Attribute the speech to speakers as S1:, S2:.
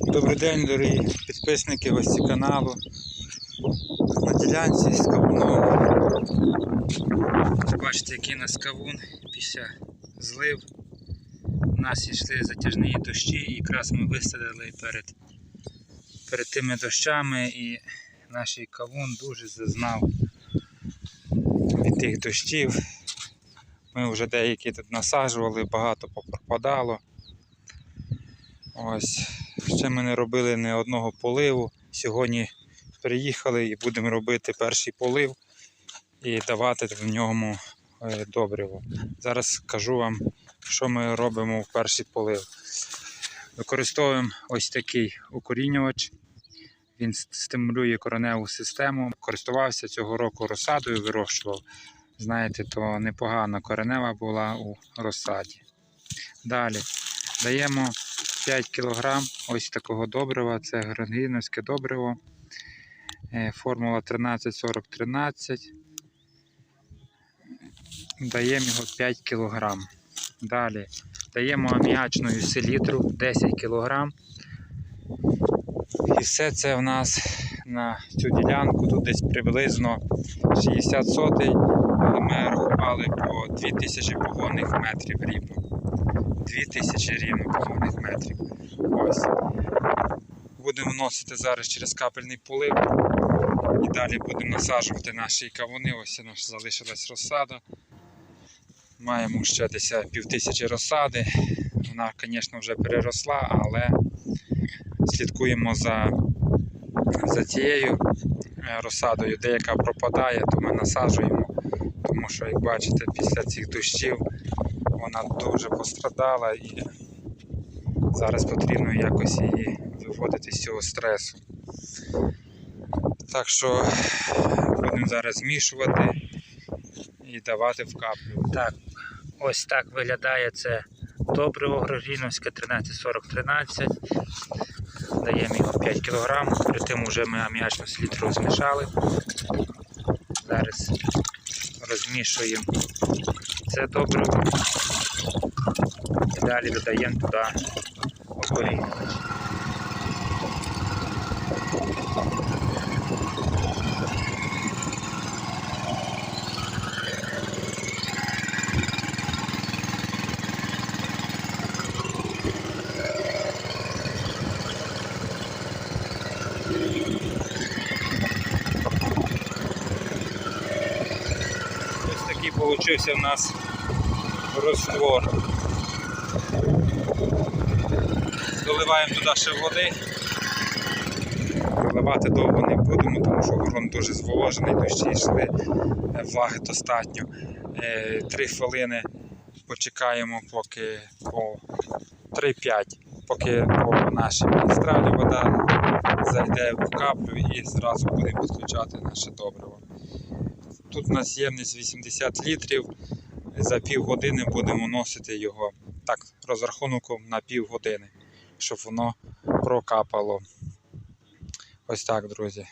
S1: Добрий день, дорогі підписники, гості каналу. На ділянці з кавуном. Бачите, який у нас кавун після злив. У нас йшли затяжні дощі, і якраз ми висадили перед, перед тими дощами і наш кавун дуже зазнав від тих дощів. Ми вже деякі тут насаджували, багато попропадало. Ось. Ще ми не робили ні одного поливу. Сьогодні приїхали і будемо робити перший полив і давати в ньому е, добриво. Зараз скажу вам, що ми робимо в перший полив. Використовуємо ось такий укорінювач. Він стимулює кореневу систему. Користувався цього року розсадою, вирощував. Знаєте, то непогана коренева була у розсаді. Далі даємо 5 кг ось такого добрива. Це грангіновське добриво. Е, Формула 134013. Даємо його 5 кг. Далі даємо аміачну селітру 10 кг. І все це в нас на цю ділянку тут десь приблизно 60 сотий, але ми рахували по 2000 погонних метрів рівно. 2000 рівно погонних метрів. Ось. Будемо вносити зараз через капельний полив. І далі будемо насаджувати наші кавуни. Ось у нас залишилась розсада. Маємо ще десь пів тисячі розсади. Вона, звісно, вже переросла, але слідкуємо за, за цією е, розсадою. Деяка пропадає, то ми насаджуємо. Тому що, як бачите, після цих дощів вона дуже пострадала і зараз потрібно якось її виводити з цього стресу. Так що будемо зараз змішувати і давати в каплю. Так, ось так виглядає це добриво Грогріновське 134013. Даємо його 5 кг. Перед тим вже ми аміачну селітру змішали. Зараз розмішуємо це добриво. І далі додаємо туди окорінювач. Ось такий получився в нас роствор. Доливаємо туди ще води. Проливати довго не будемо, тому що ґрунт дуже зволожений, дощі йшли, е, влаги достатньо. Е, Три хвилини почекаємо, поки по 3-5, поки по нашій магістралі вода зайде в каплю і зразу будемо підключати наше добриво. Тут у нас ємність 80 літрів. За півгодини будемо носити його так, розрахунком на півгодини, щоб воно прокапало. Ось так, друзі.